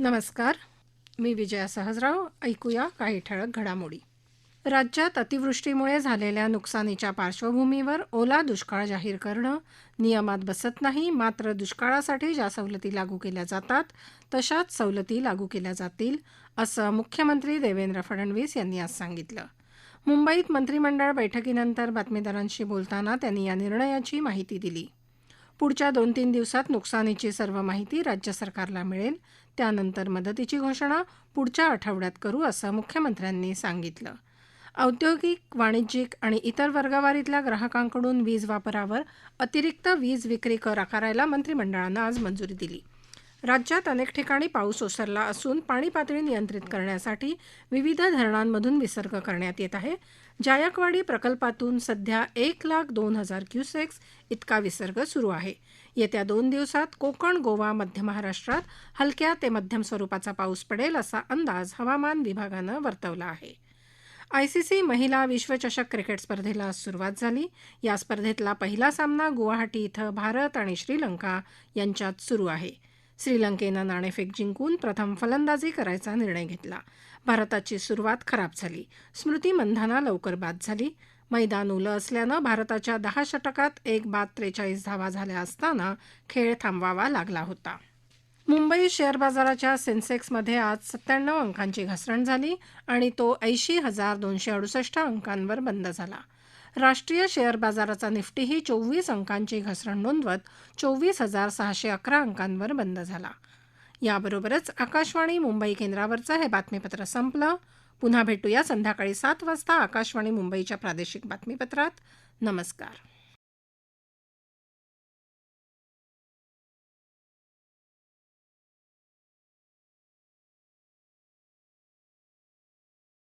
नमस्कार. मी विजया सहजराव ऐकूया काही ठळक घडामोडी. राज्यात अतिवृष्टीमुळे झालेल्या नुकसानीच्या पार्श्वभूमीवर ओला दुष्काळ जाहीर करणं नियमात बसत नाही मात्र दुष्काळासाठी ज्या सवलती लागू केल्या जातात तशाच सवलती लागू केल्या जातील असं मुख्यमंत्री देवेंद्र फडणवीस यांनी आज सांगितलं. मुंबईत मंत्रिमंडळ बैठकीनंतर बातमीदारांशी बोलताना त्यांनी या निर्णयाची माहिती दिली. पुढच्या दोन तीन दिवसात नुकसानीची सर्व माहिती राज्य सरकारला मिळेल. त्यानंतर मदतीची घोषणा पुढच्या आठवड्यात करू असं मुख्यमंत्र्यांनी सांगितलं. औद्योगिक वाणिज्यिक आणि इतर वर्गवारीतल्या ग्राहकांकडून वीज वापरावर अतिरिक्त वीज विक्री कर आकारायला मंत्रिमंडळानं आज मंजुरी दिली. राज्यात अनेक ठिकाणी पाऊस ओसरला असून पाणी पातळी नियंत्रित करण्यासाठी विविध धरणांमधून विसर्ग करण्यात येत आहे. जायकवाडी प्रकल्पातून सध्या एक लाख दोन हजार क्युसेक्स इतका विसर्ग सुरू आहे. येत्या दोन दिवसात कोकण गोवा मध्य महाराष्ट्रात हलक्या ते मध्यम स्वरूपाचा पाऊस पडेल असा अंदाज हवामान विभागानं वर्तवला आहे. आयसीसी महिला विश्वचषक क्रिकेट स्पर्धेला आज सुरुवात झाली. या स्पर्धेतला पहिला सामना गुवाहाटी इथं भारत आणि श्रीलंका यांच्यात सुरू आहे. श्रीलंकेनं नाणेफेक जिंकून प्रथम फलंदाजी करायचा निर्णय घेतला. भारताची सुरुवात खराब झाली. स्मृती मंधाना लवकर बाद झाली. मैदान ओलं असल्यानं भारताच्या दहा षटकात एक बाद त्रेचाळीस धावा झाल्या असताना खेळ थांबवावा लागला होता. मुंबई शेअर बाजाराच्या सेन्सेक्समध्ये आज सत्त्याण्णव अंकांची घसरण झाली आणि तो ऐंशी हजार दोनशे अडुसष्ट अंकांवर बंद झाला. राष्ट्रीय शेअर बाजाराचा निफ्टीही चोवीस अंकांची घसरण नोंदवत चोवीस हजार सहाशे अकरा अंकांवर बंद झाला. याबरोबरच आकाशवाणी मुंबई केंद्रावरचं हे बातमीपत्र संपलं. पुन्हा भेटूया संध्याकाळी सात वाजता आकाशवाणी मुंबईच्या प्रादेशिक बातमीपत्रात. नमस्कार.